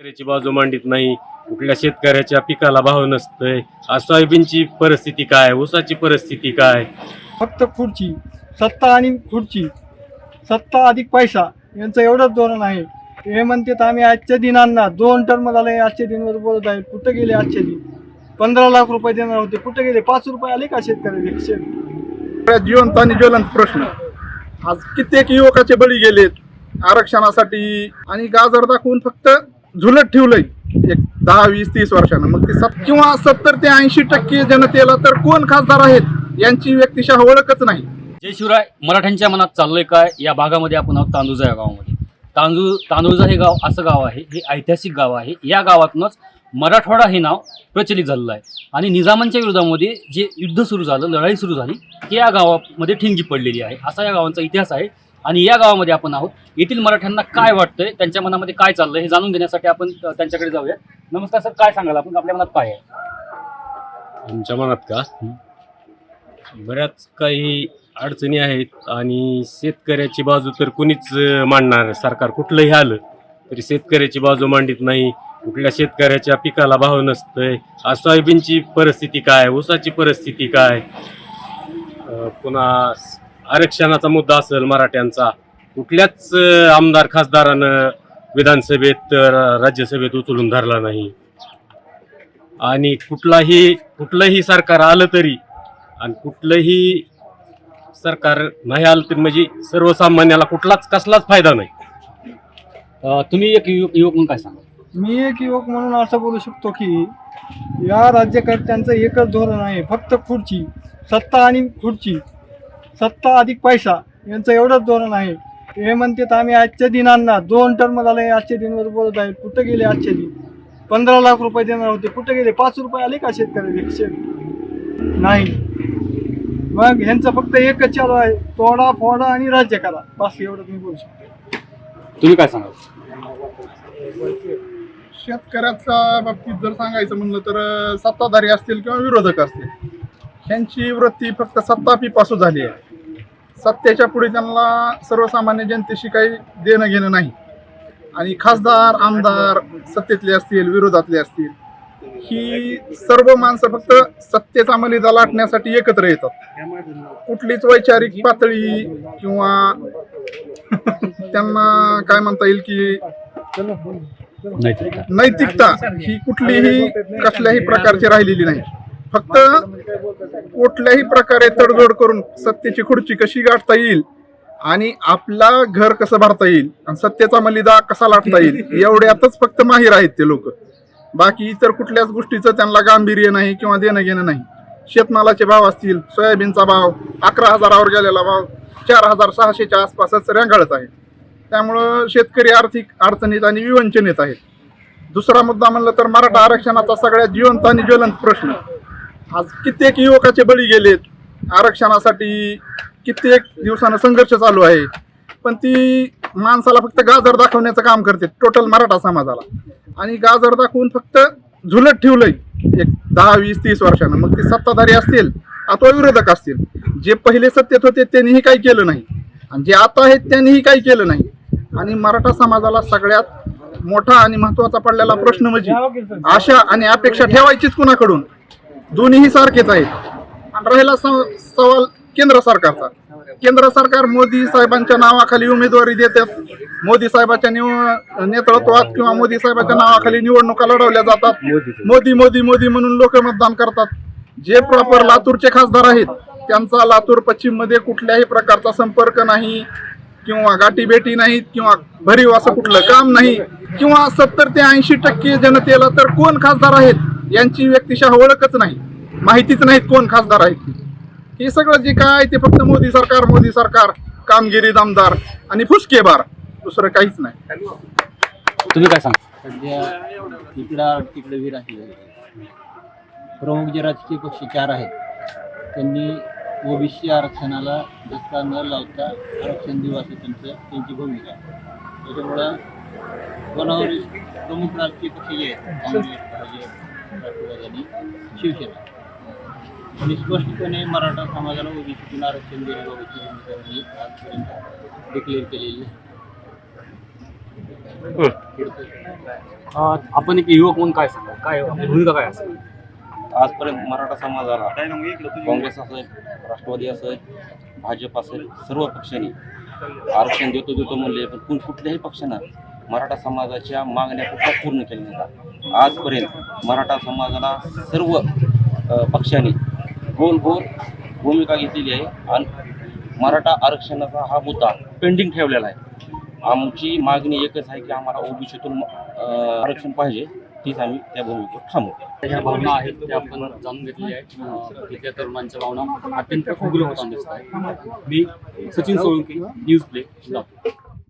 शेतकऱ्याची बाजू मांडित नाही कुठल्या शेतकऱ्याच्या पिकाला भाव नसतोय. आज सोयाबीनची परिस्थिती काय? ऊसाची परिस्थिती काय? फक्त खुर्ची सत्ता आणि खुर्ची सत्ता अधिक पैसा यांचं एवढंच धोरण आहे. हे म्हणतात आम्ही आजच्या दिनांना दोन टर्म झाले आजच्या दिनवर बोलत आहे. कुठं गेले आजचे दिन? पंधरा लाख रुपये देणार होते. कुठे गेले? पाच रुपये आले का शेतकऱ्याचे? जिवंत आणि ज्वलंत प्रश्न. आज कित्येक युवकाचे बळी गेलेत आरक्षणासाठी आणि गाजर दाखवून फक्त झुलत ठेवलंय. एक दहा वीस तीस वर्षानं. मग ते सत किंवा सत्तर ते ऐंशी टक्के जनतेला तर कोण खासदार आहेत यांची व्यक्तिशः ओळखच नाही. जय शिवराय मराठ्यांच्या मनात चाललंय काय? या भागामध्ये आपण आहोत तांदूजा या गावामध्ये. तांदूळ तांदूळजा हे गाव असं गाव आहे हे ऐतिहासिक गाव आहे. या गावातूनच मराठवाडा हे नाव प्रचलित झालेलं आहे. आणि निजामांच्या विरोधामध्ये जे युद्ध सुरू झालं लढाई सुरू झाली ते या गावामध्ये ठिणगी पडलेली आहे. असा या गावांचा इतिहास आहे. आणि या गावामध्ये आपण आहोत. येथील मराठ्यांना काय वाटतंय? त्यांच्या मनामध्ये काय चाललंय? हे जाणून घेण्यासाठी आपण त्यांच्याकडे जाऊया. नमस्कार सर काय सांगाल? आपण आपल्या मनात काय आहे? आमच्या मनात का? बऱ्याच काही अडचणी आहेत आणि शेतकऱ्याची बाजू तर कुणीच मांडणार सरकार कुठलंही आलं तरी शेतकऱ्याची बाजू मांडित नाही. कुठल्या शेतकऱ्याच्या पिकाला भाव नसतोय. आज सोयाबीनची परिस्थिती काय? ऊसाची परिस्थिती काय? पुन्हा आरक्षणाचा मुद्दा असेल मराठ्यांचा कुठल्याच आमदार खासदारानं विधानसभेत तर राज्यसभेत उचलून धरला नाही. आणि कुठलाही कुठलंही सरकार आलं तरी आणि कुठलंही सरकार नाही आलं तरी म्हणजे सर्वसामान्याला कुठलाच कसलाच फायदा नाही. तुम्ही एक युवक युवक म्हणून काय सांगा मी एक युवक म्हणून असं बोलू शकतो की या राज्यकर्त्यांचं एकच धोरण आहे फक्त खुर्ची सत्ता आणि खुर्ची. सत्ता अधिक पैसा यांचं एवढंच धोरण आहे. हे म्हणतात आम्ही आजच्या दिनांना दोन टर्म झाले आजच्या दिनवर बोलत आहे. कुठं गेले आजचे दिन? पंधरा लाख रुपये देणार होते. कुठे गेले? पाच रुपये आले का शेतकऱ्याचे? शेत. नाही. मग ह्यांचं फक्त एकच चालू आहे. तोडा फोडा आणि राज्य करा. बस एवढंच मी बोलू शकतो. तुम्ही काय सांगाल? शेतकऱ्याच्या बाबतीत जर सांगायचं म्हणलं तर सत्ताधारी असतील किंवा विरोधक असतील त्यांची वृत्ती फक्त सत्ता पिपासू झाली आहे. सत्तेच्या पुढे त्यांना सर्वसामान्य जनतेशी काही देणं घेणं नाही. आणि खासदार आमदार सत्तेतले असतील विरोधातले असतील ही सर्व माणसं फक्त सत्तेचा मलिदा लाटण्यासाठी एकत्र येतात. कुठलीच वैचारिक पातळी किंवा त्यांना काय म्हणता येईल की नैतिकता. ही कुठलीही कसल्याही प्रकारची राहिलेली नाही. फक्त कुठल्याही प्रकारे तडजोड करून सत्तेची खुर्ची कशी गाठता येईल आणि आपला घर कसं भरता येईल आणि सत्तेचा मलिदा कसा लाटता येईल एवढ्यातच फक्त माहीर आहेत ते लोक. बाकी इतर कुठल्याच गोष्टीचं त्यांना गांभीर्य नाही किंवा देणं घेणं नाही. शेतमालाचे भाव असतील सोयाबीनचा भाव अकरा हजारावर गेलेला भाव चार हजार सहाशेच्या आसपासच रेंगाळत आहे त्यामुळं शेतकरी आर्थिक अडचणीत आणि विवंचनेत आहेत. दुसरा मुद्दा म्हणलं तर मराठा आरक्षणाचा सगळ्यात जिवंत आणि ज्वलंत प्रश्न. आज कित्येक युवकाचे बळी गेलेत. आरक्षणासाठी कित्येक दिवसानं संघर्ष चालू आहे. पण ती माणसाला फक्त गाजर दाखवण्याचं काम करते टोटल मराठा समाजाला. आणि गाजर दाखवून फक्त झुलत ठेवलंय. एक दहा वीस तीस वर्षानं. मग ते सत्ताधारी असतील अथवा विरोधक असतील. जे पहिले सत्तेत होते त्यांनीही काही केलं नाही. आणि जे आता आहेत त्यांनीही काही केलं नाही. आणि मराठा समाजाला सगळ्यात मोठा आणि महत्त्वाचा पडलेला प्रश्न म्हणजे आशा आणि अपेक्षा ठेवायचीच कुणाकडून? दोन्हीही सारखेच आहेत. आणि राहिला स- सवाल केंद्र सरकारचा. केंद्र सरकार मोदी साहेबांच्या नावाखाली उमेदवारी देतात. मोदी साहेबांच्या निव नेतृत्वात किंवा मोदी साहेबांच्या नावाखाली निवडणुका लढवल्या जातात. मोदी मोदी मोदी म्हणून लोक मतदान करतात. जे प्रॉपर लातूरचे खासदार आहेत त्यांचा लातूर पश्चिममध्ये कुठल्याही प्रकारचा संपर्क नाही किंवा गाठीभेटी नाहीत किंवा भरीव असं कुठलं काम नाही किंवा सत्तर ते ऐंशी टक्के जनतेला तर कोण खासदार आहेत यांची व्यक्तिशः ओळखच नाही. माहितीच नाहीत कोण खासदार आहेत हे सगळं जे काय ते फक्त मोदी सरकार मोदी सरकार कामगिरी दमदार आणि फुसकेबार. दुसरं काहीच नाही. तुम्ही काय सांग सध्या तिकडं तिकडे वीर आहे. प्रमुख जे राजकीय पक्ष चार आहेत त्यांनी ओबीसी आरक्षणाला धक्का न लावता आरक्षण देऊ असं त्यांचं त्यांची भूमिका. आहे त्याच्यामुळं कोणावर प्रमुख राजकीय पक्ष जे आहेत काँग्रेस भाजप राष्ट्रवादी आणि शिवसेना. आणि स्पष्टपणे मराठा समाजाला ओबीसीतून आरक्षण देण्याबाबतची भूमिका त्यांनी आजपर्यंत डिक्लेअर केलेली आहे. अं, आपण एक युवक म्हणून काय सांगा काय आपली भूमिका काय असेल? आजपर्यंत मराठा समाजाला काँग्रेस असेल राष्ट्रवादी असेल भाजप असेल सर्व पक्षांनी आरक्षण देतो देतो म्हणले पण कुण- कुठल्याही पक्षानं मराठा समाजाच्या मागण्या कुठल्या पूर्ण केल्या नाहीत. आजपर्यंत मराठा समाजाला सर्व पक्षांनी गोल भूमिका घेतलेली आहे. आणि मराठा आरक्षणाचा हा मुद्दा पेंडिंग ठेवलेला आहे. आमची मागणी एकच आहे की आम्हाला ओबीसीतून आरक्षण पाहिजे. तीच आम्ही त्या भूमिकेवर थांबू. ज्या भावना आहेत त्या आपण जाणून घेतलेल्या आहेत. तिथल्या तरुणांच्या भावना अत्यंत उग्र होताना दिसत आहेत. मी सचिन सोळंकी न्यूज प्ले लातूर